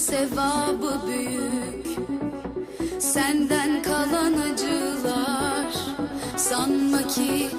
sevabı büyük. Senden kalan acılar Sanma ki